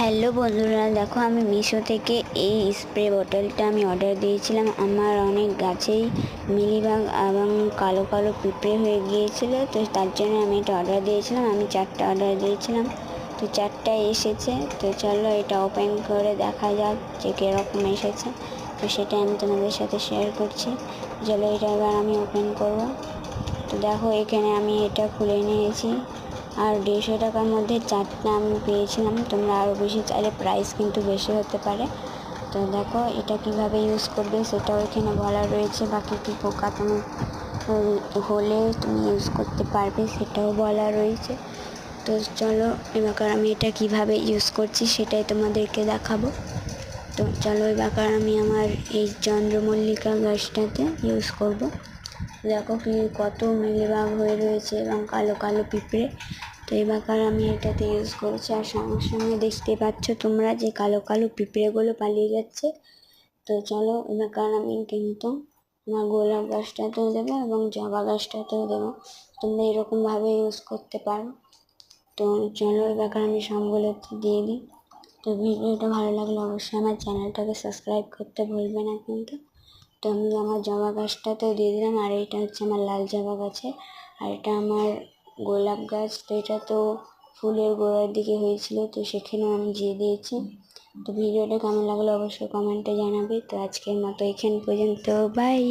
Hello বন্ধুরা, দেখো আমি মিশো থেকে এই স্প্রে বোতলটা আমি অর্ডার দিয়েছিলাম। আমার অনেক গাছেই মিলিবাগ এবং কালো কালো পিঁপড়ে হয়ে গিয়েছিল, তো তার জন্য আমি এটা অর্ডার দিয়েছিলাম। আমি চারটা অর্ডার দিয়েছিলাম, তো চারটায় এসেছে। তো চলো এটা ওপেন করে দেখা যাক যে কীরকম এসেছে। তো সেটা আমি তোমাদের সাথে শেয়ার করছি। চলো এটা এবার আমি ওপেন করব। তো দেখো এখানে আমি এটা খুলে নিয়েছি। আর দেড়শো টাকার মধ্যে চারটে আমি পেয়েছিলাম। তোমরা আরও বেশি চাইলে প্রাইস কিন্তু বেশি হতে পারে। তো দেখো, এটা কীভাবে ইউজ করবে সেটাও এখানে বলা রয়েছে। বা কী কী পোকা তুমি হলে তুমি ইউজ করতে পারবে সেটাও বলা রয়েছে। তো চলো, এবার আমি এটা কীভাবে ইউজ করছি সেটাই তোমাদেরকে দেখাবো। তো চলো, এবার আমি আমার এই চন্দ্রমল্লিকা গাছটাতে ইউজ করব। দেখো কি কত মিলিবাগ হয়ে রয়েছে এবং কালো কালো পিঁপড়ে। তো এবার আমি এটাতে ইউজ করেছি। আর সঙ্গে সঙ্গে দেখতে পাচ্ছ তোমরা যে কালো কালো পিঁপড়েগুলো পালিয়ে যাচ্ছে। তো চলো এবার আমি কিন্তু আমার গোলাপ গাছটাতেও দেবো এবং জবা গাছটাতেও দেবো। তোমরা এরকমভাবে ইউজ করতে পারো। তো চলো এবার আমি সবগুলোতে দিয়ে দিই। তো ভিডিওটা ভালো লাগলে অবশ্যই আমার চ্যানেলটাকে সাবস্ক্রাইব করতে ভুলবে না কিন্তু। তো আমি আমার জবা গাছটা তো দিয়ে দিলাম, আর এটা হচ্ছে আমার লাল জবা গাছে, আর এটা আমার গোলাপ গাছ, তো এটা তো ফুলের গোড়ার দিকে হয়েছিল, তো সেখানেও আমি দিয়ে দিয়েছি। তো ভিডিওটা কেমন লাগল অবশ্যই কমেন্টে জানাবে। তো আজকের মতো এখান পর্যন্ত বাই